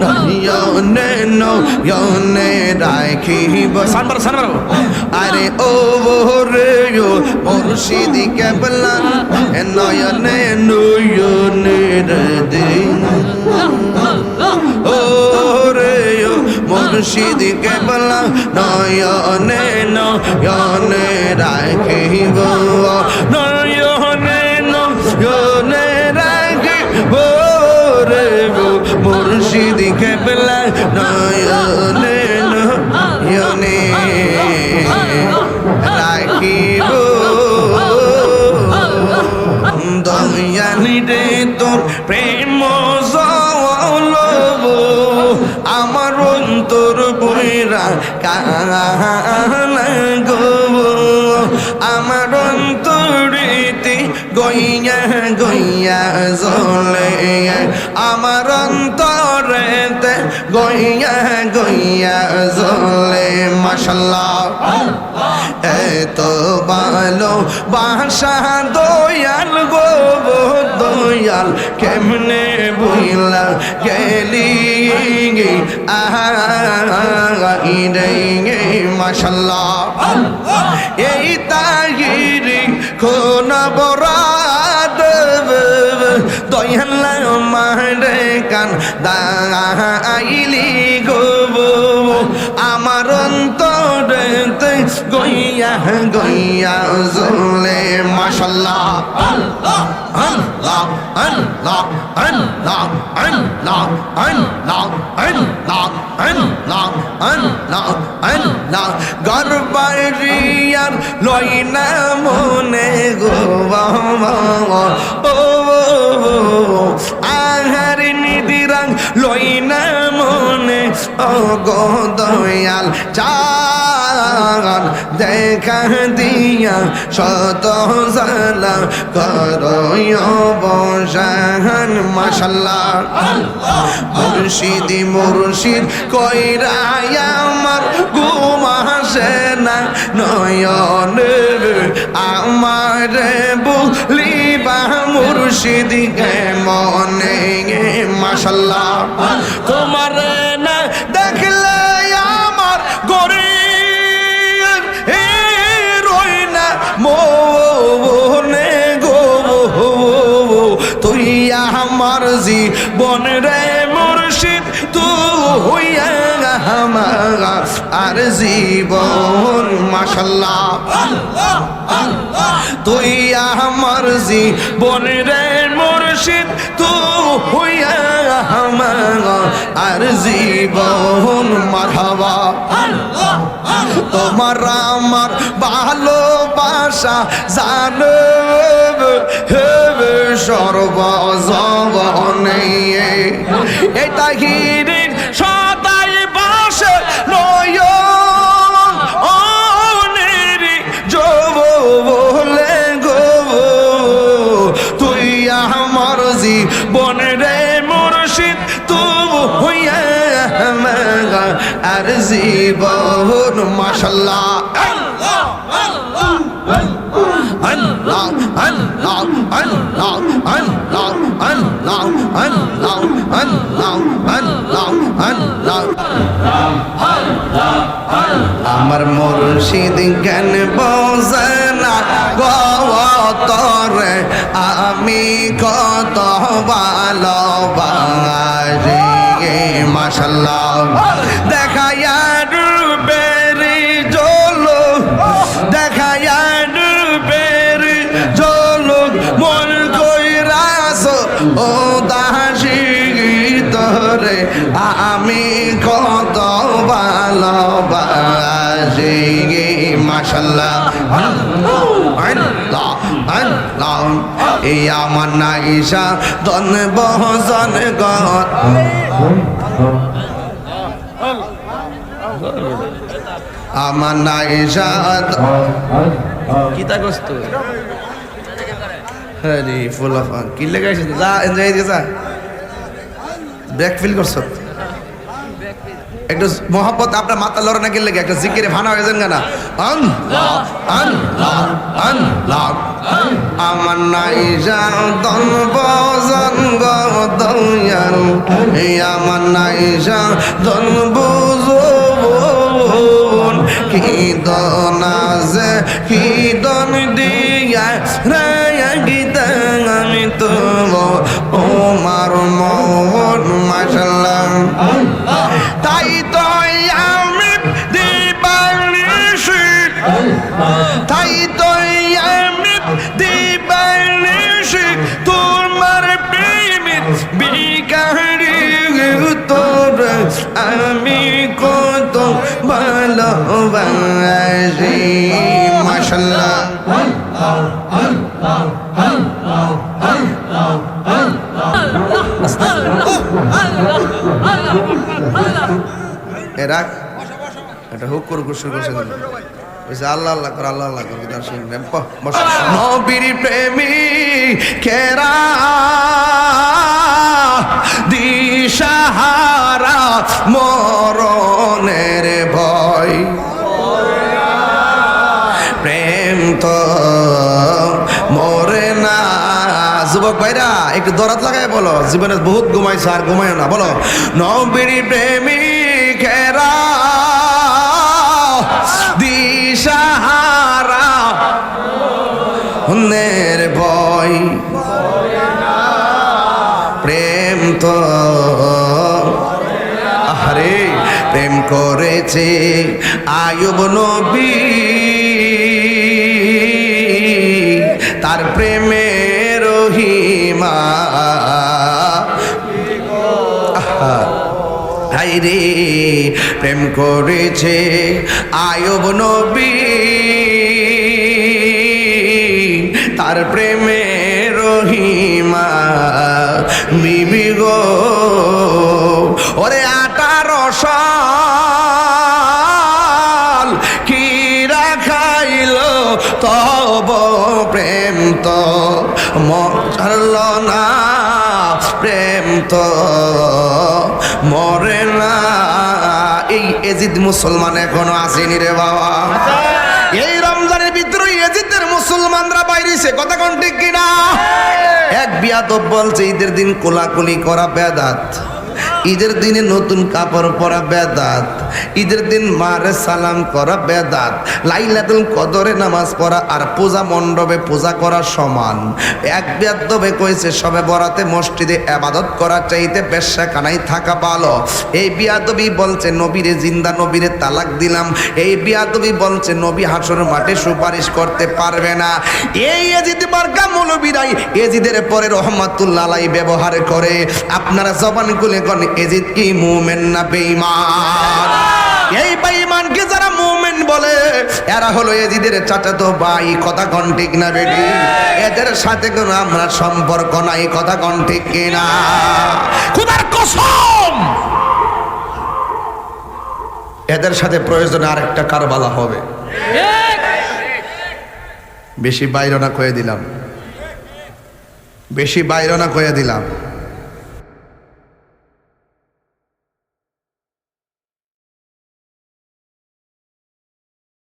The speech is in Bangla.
নয়নে নয়নে রাখিব সানবার সানবার আরে ও রে ও মুর্শিদি কেবলা নয়নে নয়নে দিন ও রে ও মুর্শিদি কেবলা নয়নে নয়নে রাখিব কানা গো আমার অন্তরিতে গইয়া গইয়া জলে আমার অন্তরেতে গইয়া গইয়া জলে, মাশাল্লাহ। এত ভালো বাসা দয়াল গো দয়াল, কেমনে বইলা গেলি আহাইরে মাশাল্লাহ। এই দাইলি গো আমার অন্তরেতে গইয়া গইয়া জলে মাশাল্লাহ। আল্লাহ আল্লাহ আল্লাহ আল্লাহ আল্লাহ আল্লাহ আল্লাহ আল্লাহ আল্লাহ আল্লাহ। গর্বারিয়ার লইনা মনে গো গো দয়াল চান দেখা দিয়া শত সালা করো বসান মাশাল্লাহ। মুর্শিদি, মুর্শিদ কইরাই আমার ঘুম আসে না, নয়ন আমার বুলিবা, মুর্শিদি কে মনে মাশাল্লাহ। তোমার তুই আমার জীবন রে মুর্শিদ তু হইয়া আমার আর জীবন, মাশাল্লাহ। তুই আমার জীবন রে মুর্শিদ তু হইয়া আমার আর জীবন, মারহাবা। তোমার আমার ভালোবাসা জানো হেবে সর্বজবনে এটা হিরির সদাই বাসে নয় অনেরি জব বলে গো, তুই আমার জীবন রে মুর্শিদ, তু হইয়া আর জীবন, মাশাল্লাহ। আমার মুর্শিদ জ্ঞান বোঝনা গতরে আমি কত ভালোবাসি। মাশাল্লাহ। ভালোবাসি মাসাল্লাহ এই আমার না ধন বহজন গর আমার নাগিসা কিতা কষ্ট হ্যাঁ কি লেগে যা এনজয় গেছা ব্যাক ফিল করছ একটু মোহাম্মত আপনার মাথা লড়ে না গেলে একটা জিকিরে ভানা হয়ে যান না আন আন আন আমার নাই যাদন বজন গদয়াল এই আমার নাই যাদন বুঝুন কি দনাজে কি দন দিয়া, রে গীতাং আমি তো ওমার আল্লাহ আল্লাহ করে আল্লাহ আল্লাহ করে নবীর প্রেমী কেরা যুবক ভাইরা, একটু দরাত লাগাই বলো, জীবনে বহুত ঘুমাইছো আর ঘুমায় না, বলো। নবীর প্রেমিকেরা দিশাহারা নের ভয়। প্রেম তো আরে প্রেম করেছে আয়ুব নবী। তার প্রেমের রহিমা। রে প্রেম করেছে আয়ব নবী। তার প্রেমে রহিমা। বিবি গো। না, প্রেম তো মরে না। এই এজিদ মুসলমান এখনও আসেনি রে বাবা। এই রমজানের ভিতরে এজিদের মুসলমানরা বাইরেছে, কথা কোন ঠিক কিনা? এক বিয়াদব বলছে, ঈদের দিন কোলাকুলি করা বেদাত। ঈদের দিনে নতুন কাপড় পরা বেদাত। ঈদের দিন মারে সালাম করা বেদাত। লাইলাতুল কদরে নামাজ পড়া আর পূজা মণ্ডপে পূজা করা সমান। এক বেদবে কইছে, সবে বরাতে মসজিদে আবাদত করা চাইতে বেশ্যা কানাই থাকা ভালো। এই বিয়াদবি বলছে, নবীরে জিন্দা, নবীরে তালাক দিলাম। এই বিয়াদবি বলছে, নবী হাসর মাঠে সুপারিশ করতে পারবে না। এই এজিদ মার্কা মৌলবীরাই এজিদের পরে রহমাতুল্লাহ ব্যবহার করে। আপনারা জবান খুলে কন এজিদ কি মুমেন না বেঈমান? এই বেঈমানকে যারা মুমেন বলে, এরা হলো এজিদের চাচাতো ভাই, কথা কন ঠিক না বেটি? এদের সাথে কোনো আমরা সম্পর্ক নাই, কথা কন ঠিক কিনা? খুদার কসম! এদের সাথে প্রয়োজনে আরেকটা কারবালা হবে। বেশি বাইরনা কয়ে দিলাম। বেশি বাইরনা কয়ে দিলাম।